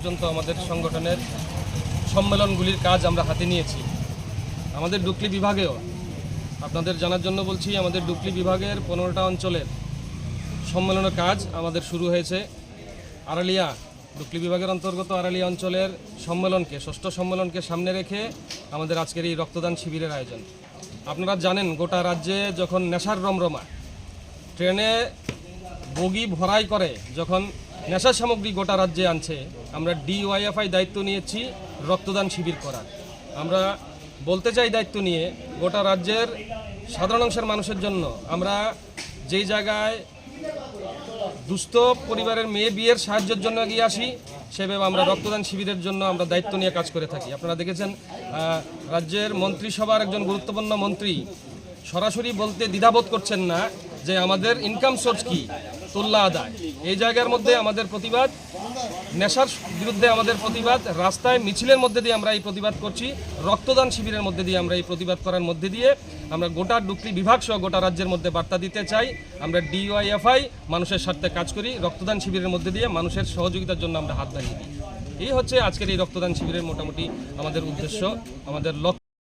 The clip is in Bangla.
পর্যন্ত আমাদের সংগঠনের সম্মেলনগুলির কাজ আমরা হাতে নিয়েছি। আমাদের ডুকলি বিভাগেও, আপনাদের জানার জন্য বলছি, আমাদের ডুকলি বিভাগের পনেরোটা অঞ্চলের সম্মেলনের কাজ আমাদের শুরু হয়েছে। আড়ালিয়া, ডুকলি বিভাগের অন্তর্গত আড়ালিয়া অঞ্চলের সম্মেলনকে, ষষ্ঠ সম্মেলনকে সামনে রেখে আমাদের আজকের এই রক্তদান শিবিরের আয়োজন। আপনারা জানেন, গোটা রাজ্যে যখন নেশার রমরমা, ট্রেনে বগি ভরাই করে, যখন নেশা সামগ্রী গোটা রাজ্যে আনছে। আমরা ডিওয়াইএফআই দায়িত্ব নিয়েছি রক্তদান শিবির করার। আমরা বলতে চাই দায়িত্ব নিয়ে, গোটা রাজ্যের সাধারণ অংশের মানুষের জন্য আমরা যেই জায়গায় দুস্থ পরিবারের মেয়ে বিয়ের সাহায্যের জন্য এগিয়ে আসি সেভাবে আমরা রক্তদান শিবিরের জন্য আমরা দায়িত্ব নিয়ে কাজ করে থাকি। আপনারা দেখেছেন রাজ্যের মন্ত্রিসভার একজন গুরুত্বপূর্ণ মন্ত্রী সরাসরি বলতে দ্বিধাবোধ করছেন না। যে আমাদের ইনকাম সোর্স কি? তোল্লা আদায়। এই জায়গার মধ্যে আমাদের প্রতিবাদ, নেশার বিরুদ্ধে আমাদের প্রতিবাদ, রাস্তায় মিছিলের মধ্যে দিয়ে আমরা এই প্রতিবাদ করছি, রক্তদান শিবিরের মধ্যে দিয়ে আমরা এই প্রতিবাদ করার মধ্যে দিয়ে আমরা গোটা ডুকরি বিভাগ সহ গোটা রাজ্যের মধ্যে বার্তা দিতে চাই। আমরা ডিওয়াইএফআই মানুষের স্বার্থে কাজ করি, রক্তদান শিবিরের মধ্যে দিয়ে মানুষের সহযোগিতার জন্য আমরা হাত বাড়িয়ে দিই। এই হচ্ছে আজকের এই রক্তদান শিবিরের মোটামুটি আমাদের উদ্দেশ্য, আমাদের লক্ষ্য।